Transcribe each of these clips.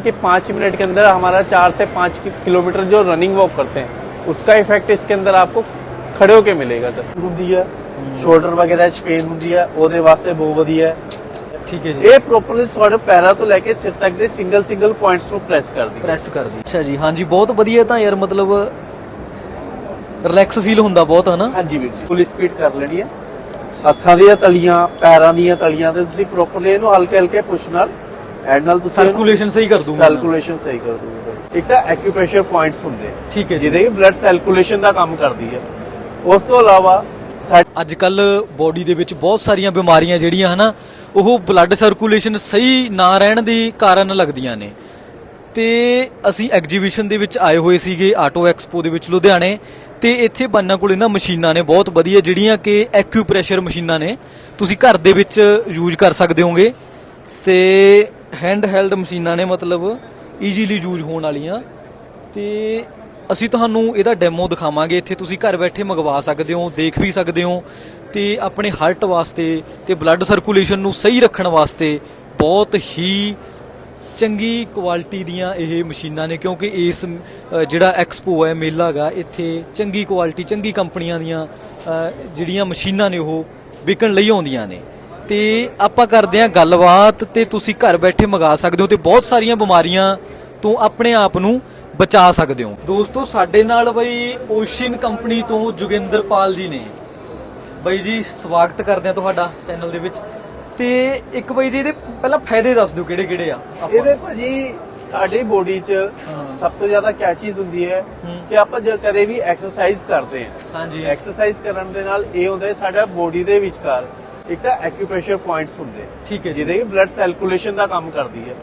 कि पाँच मिनट के अंदर हमारा चार से पाँच कि- किलोमीटर जो रनिंग वॉक करते हैं उसका इफेक्ट इसके अंदर आपको ਖੜੇ ਹੋ ਕੇ ਮਿਲੇਗਾ ਸਰ ਹੁੰਦੀ ਹੈ ਸ਼ੋਲਡਰ ਵਗੈਰਾ ਚ ਪੇਨ ਹੁੰਦੀ ਹੈ ਉਹਦੇ ਵਾਸਤੇ ਬਹੁਤ ਵਧੀਆ ਹੈ ਠੀਕ ਹੈ ਜੀ ਇਹ ਪ੍ਰੋਪਰਲੀ ਤੁਹਾਡੇ ਪੈਰਾਂ ਤੋਂ ਲੈ ਕੇ ਸਿਰ ਤੱਕ ਦੇ ਸਿੰਗਲ ਸਿੰਗਲ ਪੁਆਇੰਟਸ ਨੂੰ ਪ੍ਰੈਸ ਕਰਦੀ ਹੈ ਪ੍ਰੈਸ ਕਰਦੀ ਅੱਛਾ ਜੀ ਹਾਂਜੀ ਬਹੁਤ ਵਧੀਆ ਤਾਂ ਯਾਰ ਮਤਲਬ ਰਿਲੈਕਸ ਫੀਲ ਹੁੰਦਾ ਬਹੁਤ ਹਨਾ ਹਾਂਜੀ ਵੀਰ ਜੀ ਫੁੱਲ ਸਪੀਡ ਕਰ ਲੈਣੀ ਹੈ ਹੱਥਾਂ ਦੀਆਂ ਤਲੀਆਂ ਪੈਰਾਂ ਦੀਆਂ ਤਲੀਆਂ ਤੇ ਤੁਸੀਂ ਪ੍ਰੋਪਰਲੀ ਇਹਨੂੰ ਹਲਕੇ ਹਲਕੇ ਪੁਸ਼ ਨਾਲ ਹੈਂਡ ਨਾਲ ਤੁਸੀਂ ਸਰਕੂਲੇਸ਼ਨ ਸਹੀ ਕਰ ਦੂੰਗਾ ਸਰਕੂਲੇਸ਼ਨ ਸਹੀ ਕਰ ਦੂਗਾ ਇੱਕ ਤਾਂ ਐਕਿਊਪ੍ਰੈਸ਼ਰ ਪੁਆਇੰਟਸ ਹੁੰਦੇ ਠੀਕ ਹੈ ਜਿਹਦੇ ਕਿ ਬਲੱਡ ਸਰਕੂਲੇਸ਼ਨ ਦਾ ਕੰਮ ਕਰਦੀ ਹੈ ਉਸ ਤੋਂ ਇਲਾਵਾ ਅੱਜ ਕੱਲ ਬੋਡੀ ਦੇ ਵਿੱਚ ਬਹੁਤ ਸਾਰੀਆਂ ਬਿਮਾਰੀਆਂ ਜਿਹੜੀਆਂ ਹਨਾ ਉਹ ਬਲੱਡ ਸਰਕੂਲੇਸ਼ਨ ਸਹੀ ਨਾ ਰਹਿਣ ਦੀ ਕਾਰਨ ਲੱਗਦੀਆਂ ਨੇ। ਤੇ ਅਸੀਂ ਐਗਜੀਬਿਸ਼ਨ ਦੇ ਵਿੱਚ ਆਏ ਹੋਏ ਸੀਗੇ ਆਟੋ ਐਕਸਪੋ ਦੇ ਵਿੱਚ ਲੁਧਿਆਣੇ। ਤੇ ਇੱਥੇ ਬੰਨਾ ਕੋਲ ਇਹਨਾਂ ਮਸ਼ੀਨਾਂ ਨੇ ਬਹੁਤ ਵਧੀਆ ਜਿਹੜੀਆਂ ਕਿ ਐਕਿਊਪ੍ਰੈਸ਼ਰ ਮਸ਼ੀਨਾਂ ਨੇ। ਤੁਸੀਂ ਘਰ ਦੇ ਵਿੱਚ ਯੂਜ਼ ਕਰ ਸਕਦੇ ਹੋਗੇ। ਤੇ ਹੈਂਡ ਹੈਲਡ ਮਸ਼ੀਨਾਂ ਨੇ ਮਤਲਬ ਈਜ਼ੀਲੀ ਯੂਜ਼ ਹੋਣ ਵਾਲੀਆਂ। ਤੇ ਅਸੀਂ ਤੁਹਾਨੂੰ ਇਹਦਾ ਡੈਮੋ ਦਿਖਾਵਾਂਗੇ। ਇੱਥੇ ਤੁਸੀਂ ਘਰ ਬੈਠੇ ਮੰਗਵਾ ਸਕਦੇ ਹੋ, ਦੇਖ ਵੀ ਸਕਦੇ ਹੋ। ਤੇ ਆਪਣੇ ਹਾਰਟ ਵਾਸਤੇ ਤੇ ਬਲੱਡ ਸਰਕੂਲੇਸ਼ਨ ਨੂੰ ਸਹੀ ਰੱਖਣ ਵਾਸਤੇ ਬਹੁਤ ਹੀ ਚੰਗੀ ਕੁਆਲਿਟੀ ਦੀਆਂ ਇਹ ਮਸ਼ੀਨਾਂ ਨੇ। ਕਿਉਂਕਿ ਇਸ ਜਿਹੜਾ ਐਕਸਪੋ ਹੈ, ਮੇਲਾ ਹੈਗਾ, ਇੱਥੇ ਚੰਗੀ ਕੁਆਲਿਟੀ ਚੰਗੀ ਕੰਪਨੀਆਂ ਦੀਆਂ ਜਿਹੜੀਆਂ ਮਸ਼ੀਨਾਂ ਨੇ ਉਹ ਵਿਕਣ ਲਈ ਆਉਂਦੀਆਂ ਨੇ। ਤੇ ਆਪਾਂ ਕਰਦੇ ਹਾਂ ਗੱਲਬਾਤ ਤੇ ਤੁਸੀਂ ਘਰ ਬੈਠੇ ਮੰਗਾ ਸਕਦੇ ਹੋ ਤੇ ਬਹੁਤ ਸਾਰੀਆਂ ਬਿਮਾਰੀਆਂ ਤੋਂ ਆਪਣੇ ਆਪ ਨੂੰ ਬਚਾ ਸਕਦੇ ਹੋ। ਦੋਸਤੋ ਸਾਡੇ ਨਾਲ ਬਈ ਓਸ਼ਨ ਕੰਪਨੀ ਤੋਂ ਜੋਗਿੰਦਰਪਾਲ ਜੀ ਨੇ। ਬਾਈ ਜੀ ਸਵਾਗਤ ਕਰਦੇ ਆ ਤੁਹਾਡਾ ਚੈਨਲ ਦੇ ਵਿੱਚ। ਤੇ ਇੱਕ ਬਾਈ ਜੀ ਇਹਦੇ ਪਹਿਲਾਂ ਫਾਇਦੇ ਦੱਸ ਦਿਓ ਕਿਹੜੇ ਕਿਹੜੇ ਆ ਆਪਾਂ- ਇਹਦੇ ਭਾਜੀ ਸਾਡੀ ਬੋਡੀ 'ਚ ਹਾਂ। ਸਭ ਤੋਂ ਜ਼ਿਆਦਾ ਕਿਆ ਚੀਜ਼ ਹੁੰਦੀ ਹੈ ਹੂੰ। ਕਿ ਆਪਾਂ ਜਦ ਕਦੇ ਵੀ ਐਕਸਰਸਾਈਜ਼ ਕਰਦੇ ਹਾਂ। ਹਾਂਜੀ। ਐਕਸਰਸਾਈਜ਼ ਕਰਨ ਦੇ ਨਾਲ ਇਹ ਹੁੰਦਾ ਹੈ ਸਾਡਾ ਬੋਡੀ ਦੇ ਵਿਚਕਾਰ। ਇੱਕ ਤਾਂ ਐਕਿਊਪ੍ਰੈਸ਼ਰ ਪੁਆਇੰਟਸ ਹੁੰਦੇ ਆ, ਠੀਕ ਹੈ ਜੀ। ਜਿਹਦੇ ਕਿ ਬਲੱਡ ਸਰਕੂਲੇਸ਼ਨ ਦਾ ਕੰਮ ਕਰਦੀ ਹੈ।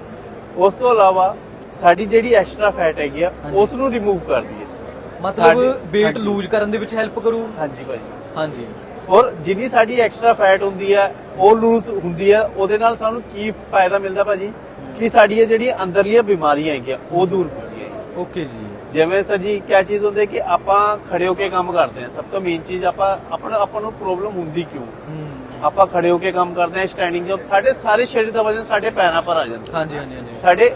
ਉਸ ਤੋਂ ਇਲਾਵਾ ਸਾਡੀ ਜਿਹੜੀ ਐਕਸਟਰਾ ਫੈਟ ਹੈਗੀ ਆ ਹਾਂਜੀ। ਉਸ ਨੂੰ ਰਿਮੂਵ ਕਰਦੀ ਹੈ। ਮਤਲਬ ਸਾਡੇ- weight ਹਾਂਜੀ। ਲੂਜ਼ ਕਰਨ ਦੇ ਵਿੱਚ ਹੈਲਪ ਕਰੂ? ਹਾਂਜੀ ਭਾਜੀ ਹਾਂਜੀ। ਔਰ ਜਿੰਨੀ ਸਾਡੀ ਐਕਸਟਰਾ ਫੈਟ ਹੁੰਦੀ ਹੈ ਉਹ ਲੂਜ਼ ਹੁੰਦੀ ਹੈ ਉਹਦੇ ਨਾਲ ਸਾਨੂੰ ਕੀ ਫਾਇਦਾ ਮਿਲਦਾ ਭਾਜੀ? ਕਿ ਸਾਡੀਆਂ ਜਿਹੜੀਆਂ ਅੰਦਰਲੀਆਂ ਬਿਮਾਰੀਆਂ ਹੈਗੀਆਂ ਉਹ ਦੂਰ ਹੁੰਦੀਆਂ ਹੈ ਓਕੇ ਜੀ। ਜਿਵੇਂ ਸਰ ਜੀ ਕਿਆ ਚੀਜ਼ ਹੁੰਦੀ ਹੈ ਕਿ ਆਪਾਂ ਖੜੇ ਹੋ ਕੇ ਕੰਮ ਕਰਦੇ ਹਾਂ। ਸਭ ਤੋਂ ਮੇਨ ਚੀਜ਼ ਆਪਾਂ ਆਪਣਾ ਆਪਾਂ ਨੂੰ ਪ੍ਰੋਬਲਮ ਹੁੰਦੀ ਕਿਉਂ? ਆਪਾਂ ਖੜੇ ਹੋ ਕੇ ਕੰਮ ਕਰਦੇ ਹਾਂ ਸਟੈਂਡਿੰਗ ਜੋਬ ਸਾਡੇ ਸਾਰੇ ਸਰੀਰ ਦਾ ਵਜ਼ਨ ਸਾਡੇ ਪੈਰਾਂ ਪਰ ਆ ਜਾਂਦਾ। ਹਾਂਜੀ ਹਾਂਜੀ ਹਾਂਜੀ। ਸਾਡੇ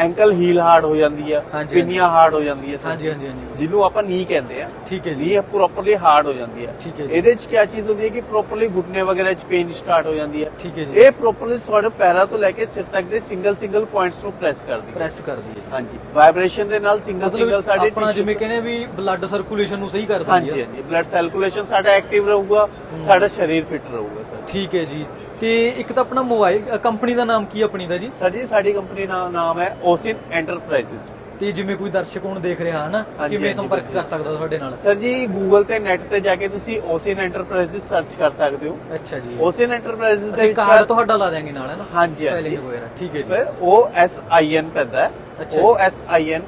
ਐਂਕਲ ਹੀਲ ਹਾਰਡ ਹੋ ਜਾਂਦੀ ਆ ਹਾਂਜੀ, ਪਿੰਨੀਆਂ ਹਾਰਡ ਹੋ ਜਾਂਦੀ ਆ ਸਰ। ਹਾਂਜੀ ਹਾਂਜੀ ਹਾਂਜੀ। ਜਿਹਨੂੰ ਆਪਾਂ ਨੀ ਕਹਿੰਦੇ ਆ। ਠੀਕ ਹੈ ਜੀ। ਨੀ ਪ੍ਰੋਪਰਲੀ ਹਾਰਡ ਹੋ ਜਾਂਦੀ ਹੈ ਠੀਕ ਹੈ ਜੀ। ਇਹਦੇ ਚ ਕੀ ਚੀਜ਼ ਹੁੰਦੀ ਹੈ ਕਿ ਪ੍ਰੋਪਰਲੀ ਘੁਟਨੇ ਵਗੈਰਾ ਚ ਪੇਨ ਸਟਾਰਟ ਹੋ ਜਾਂਦੀ ਹੈ ਠੀਕ ਹੈ ਜੀ। ਇਹ ਪ੍ਰੋਪਰਲੀ ਤੁਹਾਡੇ ਪੈਰਾਂ ਤੋਂ ਲੈ ਕੇ ਸਿਰ ਤੱਕ ਦੇ ਸਿੰਗਲ ਸਿੰਗਲ ਪੁਆਇੰਟਸ ਨੂੰ ਪ੍ਰੈਸ ਕਰਦੀ ਹੈ ਪ੍ਰੈਸ ਕਰਦੀ ਹੈ ਹਾਂਜੀ। ਵਾਈਬ੍ਰੇਸ਼ਨ ਦੇ ਨਾਲ ਸਿੰਗਲ ਸਿੰਗਲ ਮਤਲਬ ਸਾਡੇ ਆਪਣਾ tissues- ਜਿਵੇਂ ਕਹਿੰਦੇ ਵੀ ਬਲੱਡ ਸਰਕੂਲੇਸ਼ਨ ਨੂੰ ਸਹੀ ਕਰਦੀ ਹਾਂਜੀ ਹੈ ਹਾਂਜੀ। ਬਲੱਡ ਸਰਕੂਲੇਸ਼ਨ ਸਾਡਾ ਐਕਟਿਵ ਰਹੂਗਾ ਸਾਡਾ ਸਰੀਰ ਫਿੱਟ ਰਹੂਗਾ ਸਰ। ਠੀਕ ਹੈ ਜੀ। ਤੇ ਇੱਕ ਤਾਂ ਆਪਣਾ ਮੋਬਾਈਲ ਕੰਪਨੀ ਦਾ ਨਾਮ ਕੀ ਆਪਣੀ ਦਾ ਜੀ? ਸਰ ਜੀ ਸਾਡੀ ਕੰਪਨੀ ਦਾ ਨਾਮ ਹੈ ਓਸਿਨ ਐਂਟਰਪ੍ਰਾਈਜ਼ਸ ਤੇ ਜਿਵੇਂ ਕੋਈ ਦਰਸ਼ਕ ਹੁਣ ਦੇਖ ਰਿਹਾ ਹਨਾ? ਕਿਵੇਂ ਸੰਪਰਕ। ਕਰ ਸਕਦਾ ਤੁਹਾਡੇ ਨਾਲ? ਸਰ ਜੀ ਗੂਗਲ ਤੇ ਨੈਟ ਤੇ ਜਾ ਕੇ ਤੁਸੀਂ ਓਸਿਨ ਐਂਟਰਪ੍ਰਾਈਜ਼ਸ ਸਰਚ ਕਰ ਸਕਦੇ ਹੋ। ਅੱਛਾ ਜੀ। ਓਸਿਨ ਐਂਟਰਪ੍ਰਾਈਜ਼ਸ ਦੇ ਵਿੱਚ ਕਾਰਡ ਤੁਹਾਡਾ ਲਾ ਦਿਆਂਗੇ ਨਾਲ ਹੈ ਨਾ ਹਾਂਜੀ। ਹਾਂਜੀ ਠੀਕ ਹੈ ਜੀ। ਫਿਰ O S I N ਪੈਂਦਾ ਹੈ। O S I N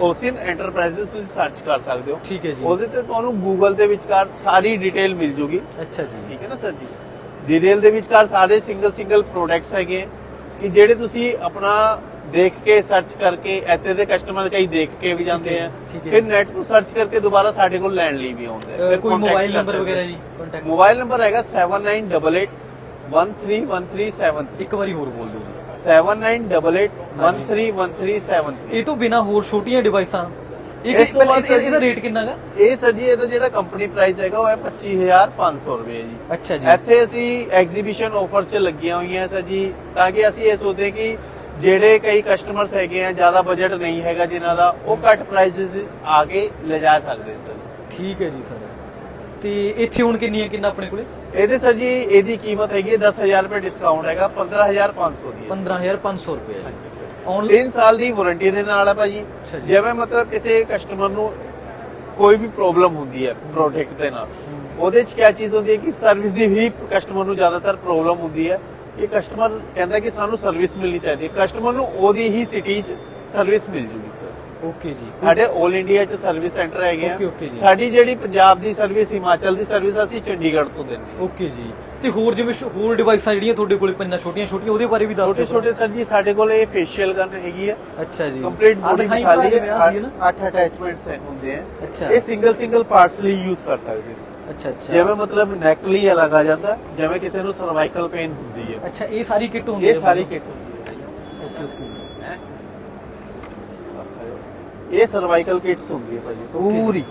Osin enterprises ਤੁਸੀਂ ਸਰਚ ਕਰ ਸਕਦੇ ਹੋ। ਠੀਕ ਹੈ ਜੀ। ਉਹਦੇ ਤੇ ਤੁਹਾਨੂੰ ਗੂਗਲ ਦੇ ਵਿਚਕਾਰ ਸਾਰੀ ਡਿਟੇਲ ਮਿਲ ਜੂਗੀ। ਅੱਛਾ ਜੀ। ਠੀਕ ਹੈ ਨਾ ਸਰ ਜੀ? ਡਿਟੇਲ ਦੇ ਵਿਚਕਾਰ ਸਾਰੇ ਸਿੰਗਲ ਸਿੰਗਲ ਪ੍ਰੋਡਕਟਸ ਹੈਗੇ ਕਿ ਜਿਹੜੇ ਤੁਸੀਂ ਆਪਣਾ ਦੇਖ ਕੇ ਸਰਚ ਕਰਕੇ ਇੱਥੇ ਦੇ ਕਸਟਮਰ ਕਈ ਦੇਖ ਕੇ ਵੀ ਜਾਂਦੇ ਆ। ਫਿਰ ਨੈਟ ਤੋਂ ਸਰਚ ਕਰਕੇ ਦੁਬਾਰਾ ਸਾਡੇ ਕੋਲ ਲੈਣ ਲਈ ਵੀ ਆਉਂਦੇ ਆ। ਕੋਈ ਮੋਬਾਈਲ ਕਰ ਨੰਬਰ ਵਗੈਰਾ। ਜੀ ਕੰਟੈਕਟ ਮੋਬਾਈਲ ਨੰਬਰ ਹੈਗਾ 7988131373 ਇੱਕ ਵਾਰੀ ਹੋਰ ਬੋਲ ਦਿਓ ਜੀ। 7988131373 ਇਹ ਤੋਂ ਬਿਨਾ ਹੋਰ ਛੋਟੀਆਂ ਡਿਵਾਈਸਾਂ ਇਸ ਤੋਂ ਬਾਅਦ ਸਰ ਇਹਦਾ ਜੀ- ਰੇਟ ਕਿੰਨਾ ਹੈਗਾ ਇਹ ਸਰ ਜੀ ਇਹਦਾ ਜਿਹੜਾ ਕੰਪਨੀ ਪ੍ਰਾਈਸ ਹੈਗਾ ਉਹ ਹੈ 25500 ਰੁਪਏ ਜੀ। ਅੱਛਾ ਜੀ। ਇੱਥੇ ਅਸੀਂ ਐਗਜ਼ੀਬਿਸ਼ਨ ਆਫਰ 'ਚ ਲੱਗੀਆਂ ਹੋਈਆਂ ਸਰ ਜੀ ਤਾਂ ਕਿ ਅਸੀਂ ਇਹ ਸੋਚਦੇ ਕਿ ਜਿਹੜੇ ਕਈ ਕਸਟਮਰਸ ਹੈਗੇ ਆ ਜ਼ਿਆਦਾ ਬਜਟ ਨਹੀਂ ਹੈਗਾ ਜਿਨ੍ਹਾਂ ਦਾ ਉਹ ਘੱਟ ਪ੍ਰਾਈਸਸ ਆ ਕੇ ਲਿਜਾ ਸਕਦੇ ਸਰ। ਠੀਕ ਹੈ ਜੀ ਸਰ। ਤੇ ਇੱਥੇ ਹੁਣ ਕਿੰਨੀ ਹੈ ਕਿੰਨਾ ਆਪਣੇ ਕੋਲੇ? ਇਹਦੇ ਸਰ ਜੀ ਇਹਦੀ ਕੀਮਤ ਹੈਗੀ ਹੈ 10000 ਰੁਪਏ ਡਿਸਕਾਊਂਟ ਹੈਗਾ 15500 ਦੀ ਹੈ। 15500 ਰੁਪਏ ਹਾਂਜੀ ਸਰ। ਆਨਲਾਈਨ 3 ਸਾਲ ਦੀ ਵਾਰੰਟੀ ਦੇ ਨਾਲ ਹੈ ਭਾਜੀ। ਜਿਵੇਂ ਮਤਲਬ ਕਿਸੇ ਕਸਟਮਰ ਨੂੰ ਕੋਈ ਵੀ ਪ੍ਰੋਬਲਮ ਹੁੰਦੀ ਹੈ ਪ੍ਰੋਡਕਟ ਦੇ ਨਾਲ ਉਹਦੇ ਚ ਕੀ ਚੀਜ਼ ਹੁੰਦੀ ਹੈ ਕਿ ਸਰਵਿਸ ਦੀ ਵੀ ਕਸਟਮਰ ਨੂੰ ਜ਼ਿਆਦਾਤਰ ਪ੍ਰੋਬਲਮ ਹੁੰਦੀ ਹੈ। ਕਿ ਕਸਟਮਰ ਕਹਿੰਦਾ ਕਿ ਸਾਨੂੰ ਸਰਵਿਸ ਮਿਲਣੀ ਚਾਹੀਦੀ ਹੈ। ਕਸਟਮਰ ਨੂੰ ਉਹਦੀ ਹੀ ਸਿਟੀ 'ਚ ਸਰਵਿਸ ਮਿਲ ਜੂਗੀ ਸਰ ਓਕੇ ਜੀ। ਸਾਡੇ 올 ਇੰਡੀਆ 'ਚ ਸਰਵਿਸ ਸੈਂਟਰ ਹੈਗੇ ਆ। ਸਾਡੀ ਜਿਹੜੀ ਪੰਜਾਬ ਦੀ ਸਰਵਿਸ ਹਿਮਾਚਲ ਦੀ ਸਰਵਿਸ ਅਸੀਂ ਚੰਡੀਗੜ੍ਹ ਤੋਂ ਦਿੰਦੇ ਹਾਂ। ਓਕੇ ਜੀ। ਤੇ ਹੋਰ ਜਿਵੇਂ ਹੋਰ ਡਿਵਾਈਸਾਂ ਜਿਹੜੀਆਂ ਤੁਹਾਡੇ ਕੋਲੇ ਪੰਨਾ ਛੋਟੀਆਂ ਛੋਟੀਆਂ ਉਹਦੇ ਬਾਰੇ ਵੀ ਦੱਸ ਛੋਟੇ ਛੋਟੇ ਸਰ ਜੀ ਸਾਡੇ ਕੋਲ ਇਹ ਫੇਸ਼ੀਅਲ ਗਨ ਹੈਗੀ ਹੈ ਅੱਛਾ ਜੀ। ਕੰਪਲੀਟ ਬੋਡੀ ਸੀ ਨਾ? ਅੱਠ ਅਟੈਚਮੈਂਟਸ ਹੁੰਦੇ ਆ। ਅੱਛਾ। ਇਹ ਸਿੰਗਲ ਸਿੰਗਲ ਪਾਰਟਸ ਲਈ ਯੂਜ਼ ਕਰ ਸਕਦੇ ਹੋ। ਅੱਛਾ ਅੱਛਾ। ਜਿਵੇਂ ਮਤਲਬ ਨੈਕ ਲਈ ਅਲੱਗ ਆ ਜਾਂਦਾ ਜਿਵੇਂ ਕਿਸੇ ਨੂੰ ਸਰਵਾਈਕਲ ਪੇਨ ਹੁੰਦੀ ਹੈ। ਅੱਛਾ ਇਹ ਸਾਰੀ ਕਿੱਟ ਹੁੰਦੀ ਇਹ ਸਾਰੀ ਕਿੱਟ। Okay okay. ਇਹ ਸਰਵਾਈਕਲ ਕਿਟਸ ਹੁੰਦੀ ਹੈ ਭਾਜੀ ਪੂਰੀ।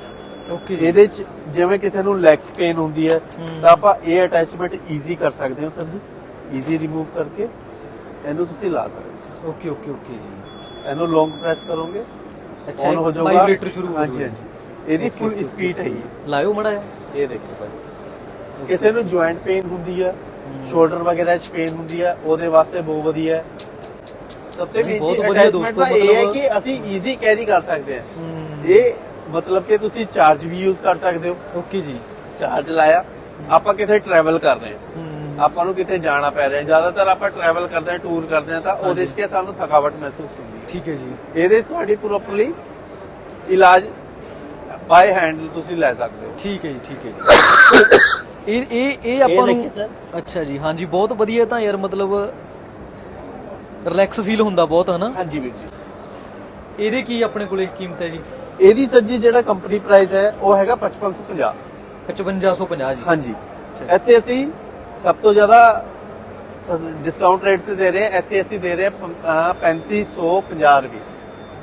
ਓਕੇ ਜੀ। ਇਹਦੇ ਚ ਜਿਵੇਂ ਕਿਸੇ ਨੂੰ ਲੈਗਸ ਪੇਨ ਹੁੰਦੀ ਹੈ ਹੂੰ। ਤਾਂ ਆਪਾਂ ਇਹ ਅਟੈਚਮੈਂਟ ਈਜ਼ੀ ਕਰ ਸਕਦੇ ਹਾਂ ਸਰ ਜੀ। ਈਜ਼ੀ ਰਿਮੂਵ ਕਰਕੇ ਇਹਨੂੰ ਤੁਸੀਂ ਲਾ ਸਕਦੇ ਓਕੇ ਓਕੇ ਓਕੇ ਜੀ। ਹੋ ਇਹਨੂੰ ਲੌਂਗ ਪ੍ਰੈਸ ਕਰੋਗੇ। ਅੱਛਾ ਹੋ ਵਾਈਬ੍ਰੇਟਰ ਸ਼ੁਰੂ ਹੋ ਹਾਂਜੀ ਜਾਊਗਾ। ਹਾਂਜੀ। ਇਹਦੀ Okay, ਫੁੱਲ ਸਪੀਡ. ਹੈ ਲਾਇਓ ਮੜਾ ਇਹ ਦੇਖੋ ਭਾਜੀ ਕਿਸੇ ਨੂੰ ਜੁਆਇੰਟ ਪੇਨ ਹੁੰਦੀ ਹੈ ਸ਼ੋਲਡਰ ਵਗੈਰਾ 'ਚ ਪੇਨ ਹੁੰਦੀ ਹੈ ਉਹਦੇ ਵਾਸਤੇ ਬਹੁਤ ਵਧੀਆ। ਹੈ ਸਭ ਤੋਂ ਮੇਨ ਬਹੁਤ ਚੀਜ਼ ਵਧੀਆ ਅਟੈਚਮੈਂਟ ਦੋਸਤੋ, ਦਾ ਇਹ ਹੈ ਕਿ ਅਸੀਂ ਈਜ਼ੀ ਕੈਰੀ ਕਰ ਸਕਦੇ ਹਾਂ। ਇਹ ਮਤਲਬ ਕਿ ਤੁਸੀਂ ਚਾਰਜ ਵੀ ਯੂਜ਼ ਕਰ ਸਕਦੇ ਹੋ। ਓਕੇ ਜੀ। ਚਾਰਜ ਲਾਇਆ ਆਪਾਂ ਕਿਤੇ ਟਰੈਵਲ ਕਰ ਰਹੇ ਹਾਂ। ਆਪਾਂ ਨੂੰ ਕਿਤੇ ਜਾਣਾ ਪੈ ਰਿਹਾ ਜ਼ਿਆਦਾਤਰ ਆਪਾਂ ਟਰੈਵਲ ਕਰਦੇ ਹਾਂ ਟੂਰ ਕਰਦੇ ਹਾਂ ਤਾਂ ਉਹਦੇ 'ਚ ਸਾਨੂੰ ਥਕਾਵਟ ਮਹਿਸੂਸ ਹੁੰਦੀ ਹੈ। ਠੀਕ ਹੈ ਜੀ। ਇਹਦੇ 'ਚ ਤੁਹਾਡੀ ਪ੍ਰੋਪਰਲੀ ਇਲਾਜ ਬਾਈ ਹੈਂਡ ਤੁਸੀਂ ਲੈ ਸਕਦੇ ਹੋ। ਠੀਕ ਹੈ ਜੀ ਠੀਕ ਹੈ ਜੀ। ਇਹ ਇਹ ਇਹ ਆਪਾਂ ਨੂੰ। ਅੱਛਾ ਜੀ ਹਾਂਜੀ ਬਹੁਤ ਵਧੀਆ ਤਾਂ ਯਾਰ ਮਤਲਬ ਰਿਲੈਕਸ ਫੀਲ ਹੁੰਦਾ ਬਹੁਤ ਹਨਾ? ਹਾਂਜੀ ਵੀਰ ਜੀ। ਇਹਦੇ ਕੀ ਆਪਣੇ ਕੋਲੇ ਕੀਮਤ ਹੈ ਜੀ? ਇਹਦੀ ਸਰ ਜੀ ਜਿਹੜਾ ਕੰਪਨੀ ਪ੍ਰਾਈਸ ਹੈ ਉਹ ਹੈਗਾ 5550 5550 ਜੀ। ਹਾਂਜੀ। ਇੱਥੇ ਅਸੀਂ ਸਭ ਤੋਂ ਜ਼ਿਆਦਾ ਡਿਸਕਾਊਂਟ ਰੇਟ ਤੇ ਦੇ ਰਹੇ ਹਾਂ। ਇੱਥੇ ਅਸੀਂ ਦੇ ਰਹੇ ਹਾਂ ਪੰ- ਅਹ 3550 ਰੁਪਏ।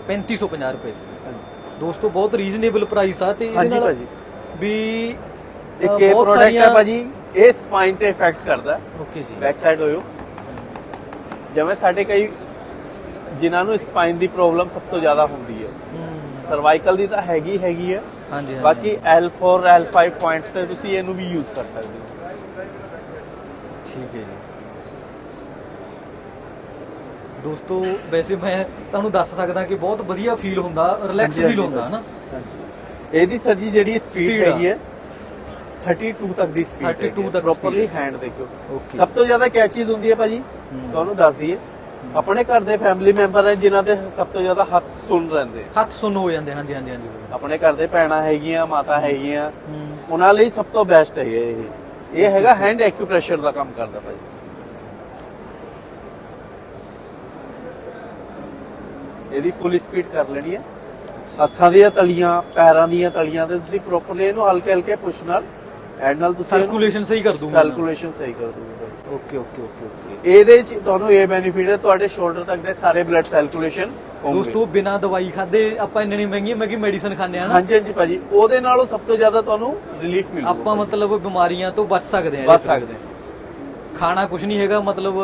3550 ਰੁਪਏ ਜੀ। ਹਾਂਜੀ। ਦੋਸਤੋ ਬਹੁਤ ਰੀਜ਼ਨੇਬਲ ਪ੍ਰਾਈਸ ਆ ਤੇ ਇਹਦੇ ਹਾਂਜੀ ਨਾਲ ਭਾਜੀ। ਵੀ ਇੱਕ ਇਹ ਪ੍ਰੋਡਕਟ ਹੈ ਭਾਜੀ ਇਹ ਸਪਾਈਨ ਤੇ ਇਫੈਕਟ ਕਰਦਾ। ਓਕੇ ਜੀ। ਬੈਕ ਸਾਈਡ ਹੋਇਓ। ਜਿਵੇਂ ਸਾਡੇ ਕਈ ਜਿਨ੍ਹਾਂ ਨੂੰ ਸਪਾਈਨ ਦੀ ਪ੍ਰੋਬਲਮ ਸਭ ਤੋਂ ਜ਼ਿਆਦਾ ਹੁੰਦੀ ਹੈ। ਹੂੰ, ਸਰਵਾਈਕਲ ਦੀ ਤਾਂ ਹੈਗੀ ਹੈਗੀ ਹੈ। ਹਾਂਜੀ ਹਾਂਜੀ। ਬਾਕੀ L4 L5 ਪੁਆਇੰਟਸ ਤੇ ਤੁਸੀਂ ਇਹਨੂੰ ਵੀ ਯੂਜ਼ ਕਰ ਸਕਦੇ ਹੋ। ਠੀਕ ਹੈ ਜੀ। ਦੋਸਤੋ ਵੈਸੇ ਮੈਂ ਤੁਹਾਨੂੰ ਦੱਸ ਸਕਦਾ ਕਿ ਬਹੁਤ ਵਧੀਆ ਫੀਲ ਹੁੰਦਾ ਰਿਲੈਕਸ ਹਾਂਜੀ, ਫੀਲ ਹਾਂਜੀ, ਹੁੰਦਾ ਹਨਾ? ਹਾਂਜੀ। ਇਹਦੀ ਸਰ ਜੀ ਜਿਹੜੀ ਸਪੀਡ Speed ਆ। ਹੈਗੀ ਹੈ 32 ਤੱਕ ਦੀ ਸਪੀਡ 32 ਤੱਕ ਪ੍ਰੋਪਰਲੀ speed। ਹੈਂਡ ਦੇਖੋ Okay. ਸਭ ਤੋਂ ਜ਼ਿਆਦਾ ਕਿਆ ਚੀਜ਼ ਹੁੰਦੀ ਹੈ ਭਾਜੀ। ਤੁਹਾਨੂੰ ਦੱਸ ਦਈਏ। ਆਪਣੇ ਘਰ ਦੇ ਫੈਮਿਲੀ ਮੈਂਬਰ ਹੈ ਜਿਨ੍ਹਾਂ ਦੇ ਸਭ ਤੋਂ ਜ਼ਿਆਦਾ ਹੱਥ ਸੁਣ ਰਹਿੰਦੇ ਹੱਥ ਸੁੰਨ ਹੋ ਜਾਂਦੇ ਹਾਂਜੀ ਹਾਂਜੀ ਹਾਂਜੀ। ਆਪਣੇ ਘਰ ਦੇ ਭੈਣਾਂ ਹੈਗੀਆਂ ਮਾਤਾ ਹੈਗੀਆਂ ਹੂੰ। ਉਹਨਾਂ ਲਈ ਸਭ ਤੋਂ ਬੈਸਟ ਹੈ ਇਹ। ਇਹ ਹੈਗਾ ਹੈਂਡ ਐਕੂਪ੍ਰੈਸ਼ਰ ਦਾ ਕੰਮ ਕਰਦਾ ਭਾਜੀ। ਇਹਦੀ ਫੁੱਲ ਸਪੀਡ ਕਰ ਲੈਣੀ ਹੈ। ਹੱਥਾਂ ਦੀਆਂ ਤਲੀਆਂ ਪੈਰਾਂ ਦੀਆਂ ਤਲੀਆਂ ਤੇ ਤੁਸੀਂ ਪ੍ਰੋਪਰਲੀ ਇਹਨੂੰ ਹਲਕੇ ਹਲਕੇ ਪੁਸ਼ ਨਾਲ ਹੈਂਡ ਨਾਲ ਤੁਸੀਂ ਸਰਕੂਲੇਸ਼ਨ ਸਹੀ ਕਰ ਦੂੰਗਾ ਸਰਕੂਲੇਸ਼ਨ ਸਹੀ ਕਰ ਦੂੰਗਾ। ਓਕੇ ਓਕੇ ਓਕੇ ਓਕੇ ਇਹਦੇ ਚ ਤੁਹਾਨੂੰ ਇਹ ਬੈਨੀਫਿਟ ਹੈ ਤੁਹਾਡੇ ਸ਼ੋਲਡਰ ਤੱਕ ਦੇ ਸਾਰੇ ਬਲੱਡ ਸਰਕੂਲੇਸ਼ਨ ਦੋਸਤੋ ਬਿਨਾ ਦਵਾਈ ਖਾਦੇ ਆਪਾਂ ਇੰਨੀ ਮਹਿੰਗੀ ਮਹਿੰਗੀ ਮੈਡੀਸਨ ਖਾਂਦੇ ਆ ਨਾ। ਹਾਂਜੀ ਹਾਂਜੀ ਭਾਜੀ। ਉਹਦੇ ਨਾਲੋਂ ਸਭ ਤੋਂ ਜ਼ਿਆਦਾ ਤੁਹਾਨੂੰ ਰਿਲੀਫ ਮਿਲੂਗਾ ਆਪਾਂ ਮਤਲਬ ਬਿਮਾਰੀਆਂ ਤੋਂ ਬਚ ਸਕਦੇ ਆ ਬਚ ਸਕਦੇ। ਖਾਣਾ ਕੁਝ ਨਹੀਂ ਹੈਗਾ ਮਤਲਬ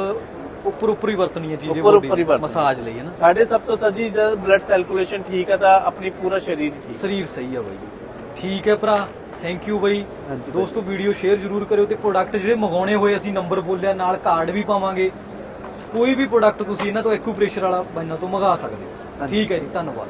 ਉੱਪਰ ਉੱਪਰ ਹੀ ਵਰਤਣੀ ਹੈ ਚੀਜ਼ੇ ਉੱਪਰ ਉੱਪਰ ਹੀ ਵਰਤਣੀ। ਮਸਾਜ ਲਈ ਹੈ ਨਾ। ਸਾਡੇ ਸਭ ਤੋਂ ਸੱਜੀ ਜਦ ਬਲੱਡ ਸਰਕੂਲੇਸ਼ਨ ਠੀਕ ਹੈ ਤਾਂ ਆਪਣੀ ਪੂਰਾ ਸਰੀਰ ਠੀਕ ਸਰੀਰ ਸਹੀ ਆ ਬਾਈ ਠੀਕ ਹੈ ਭਰਾ ਥੈਂਕ ਯੂ ਬਾਈ। ਦੋਸਤੋ ਵੀਡੀਓ ਸ਼ੇਅਰ ਜਰੂਰ ਕਰਿਓ ਤੇ ਪ੍ਰੋਡਕਟ ਜਿਹੜੇ ਮੰਗਾਉਣੇ ਹੋਏ ਅਸੀਂ ਨੰਬਰ ਬੋਲਿਆ ਨਾਲ ਕਾਰਡ ਵੀ ਪਾਵਾਂਗੇ। ਕੋਈ ਵੀ ਪ੍ਰੋਡਕਟ ਤੁਸੀਂ ਇਹਨਾਂ ਤੋਂ ਐਕੂਪ੍ਰੈਸ਼ਰ ਵਾਲਾ ਬਾਈਨਾਂ ਤੋਂ ਮੰਗਾ ਸਕਦੇ ਹੋ। ਠੀਕ ਹੈ ਜੀ ਧੰਨਵਾਦ।